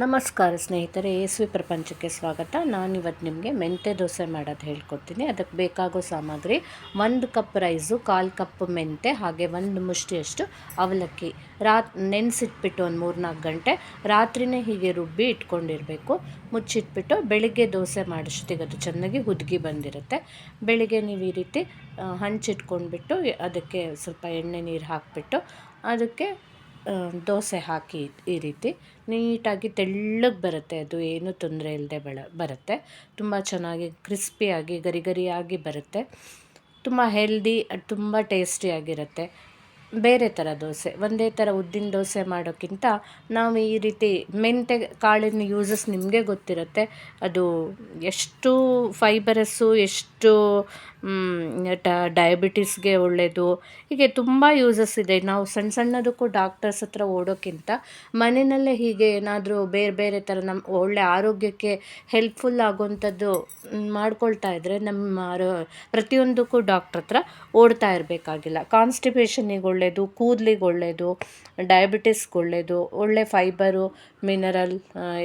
ನಮಸ್ಕಾರ ಸ್ನೇಹಿತರೆ ಎಸ್ ಪ್ರಪಂಚಕ್ಕೆ ಸ್ವಾಗತ. ನಾನು ಇವತ್ತು ನಿಮಗೆ ಮೆಂತೆ ದೋಸೆ ಮಾಡೋದು ಹೇಳ್ಕೊಡ್ತೀನಿ. ಅದಕ್ಕೆ ಬೇಕಾಗೋ ಸಾಮಗ್ರಿ ಒಂದು ಕಪ್ ರೈಸು, ಕಾಲು ಕಪ್ ಮೆಂತೆ, ಹಾಗೆ ಒಂದು ಮುಷ್ಟಿಯಷ್ಟು ಅವಲಕ್ಕಿ. ರಾತ್ ನೆನೆಸಿಟ್ಬಿಟ್ಟು ಒಂದು ಮೂರು ನಾಲ್ಕು ಗಂಟೆ ರಾತ್ರಿನೇ ಹೀಗೆ ರುಬ್ಬಿ ಇಟ್ಕೊಂಡಿರಬೇಕು. ಮುಚ್ಚಿಟ್ಬಿಟ್ಟು ಬೆಳಿಗ್ಗೆ ದೋಸೆ ಮಾಡಿಸ್ತೀಗ ಅದು ಚೆನ್ನಾಗಿ ಹುದುಗಿ ಬಂದಿರುತ್ತೆ. ಬೆಳಿಗ್ಗೆ ನೀವು ಈ ರೀತಿ ಹಂಚಿಟ್ಕೊಂಡ್ಬಿಟ್ಟು ಅದಕ್ಕೆ ಸ್ವಲ್ಪ ಎಣ್ಣೆ ನೀರು ಹಾಕಿಬಿಟ್ಟು ಅದಕ್ಕೆ ದೋಸೆ ಹಾಕಿ ಈ ರೀತಿ ನೀಟಾಗಿ ತೆಳ್ಳಗೆ ಬರುತ್ತೆ. ಅದು ಏನೂ ತೊಂದರೆ ಇಲ್ಲದೆ ಬೆಳ, ಬರುತ್ತೆ. ತುಂಬ ಚೆನ್ನಾಗಿ ಕ್ರಿಸ್ಪಿಯಾಗಿ, ಗರಿ ಗರಿಯಾಗಿ ಬರುತ್ತೆ. ತುಂಬ ಹೆಲ್ದಿ, ತುಂಬ ಟೇಸ್ಟಿಯಾಗಿರುತ್ತೆ ಬೇರೆ ಥರ ದೋಸೆ, ಒಂದೇ ಥರ ಉದ್ದಿನ ದೋಸೆ ಮಾಡೋಕ್ಕಿಂತ ನಾವು ಈ ರೀತಿ ಮೆಂತ್ಯ, ಕಾಳಿನ ಯೂಸಸ್ ನಿಮಗೆ ಗೊತ್ತಿರುತ್ತೆ. ಅದು ಎಷ್ಟು ಫೈಬರಸ್ಸು ಎಷ್ಟು ಡಯಾಬಿಟೀಸ್ಗೆ ಒಳ್ಳೆಯದು ಹೀಗೆ ತುಂಬ ಯೂಸಸ್ ಇದೆ. ನಾವು ಸಣ್ಣ ಸಣ್ಣದಕ್ಕೂ ಡಾಕ್ಟರ್ಸ್ ಹತ್ರ ಓಡೋಕ್ಕಿಂತ ಮನೆಯಲ್ಲೇ ಹೀಗೆ ಏನಾದರೂ ಬೇರೆ ಬೇರೆ ಥರ ನಮ್ಮ ಒಳ್ಳೆ ಆರೋಗ್ಯಕ್ಕೆ ಹೆಲ್ಪ್ಫುಲ್ ಆಗುವಂಥದ್ದು ಮಾಡ್ಕೊಳ್ತಾ ಇದ್ದರೆ ನಮ್ಮ ಪ್ರತಿಯೊಂದಕ್ಕೂ ಡಾಕ್ಟ್ರ್ ಹತ್ರ ಓಡ್ತಾ ಇರಬೇಕಾಗಿಲ್ಲ. ಕಾನ್ಸ್ಟಿಪೇಷನಿಗೆ ಒಳ್ಳೆಯದು ಕೂದಲಿಗೆ ಒಳ್ಳೆಯದು ಡಯಾಬಿಟಿಸ್ಗೆ ಒಳ್ಳೆಯದು ಒಳ್ಳೆ ಫೈಬರು ಮಿನರಲ್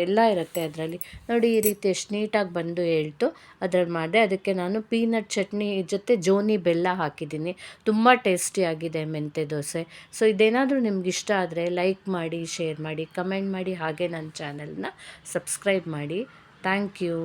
ಎಲ್ಲ ಇರುತ್ತೆ ಅದರಲ್ಲಿ. ನೋಡಿ ಈ ರೀತಿ ಎಷ್ಟು ನೀಟಾಗಿ ಬಂದು ಹೇಳ್ತು. ಅದ್ರಲ್ಲಿ ಮಾಡಿದೆ. ಅದಕ್ಕೆ ನಾನು ಪೀನಟ್ ಚಟ್ನಿ ಜೊತೆ ಜೋನಿ ಬೆಲ್ಲ ಹಾಕಿದ್ದೀನಿ. ತುಂಬ ಟೇಸ್ಟಿಯಾಗಿದೆ ಮೆಂತೆ ದೋಸೆ. ಸೊ ಇದೇನಾದರೂ ನಿಮ್ಗೆ ಇಷ್ಟ ಆದರೆ ಲೈಕ್ ಮಾಡಿ ಶೇರ್ ಮಾಡಿ ಕಮೆಂಟ್ ಮಾಡಿ ಹಾಗೆ ನನ್ನ ಚಾನಲ್ನ ಸಬ್ಸ್ಕ್ರೈಬ್ ಮಾಡಿ. Thank you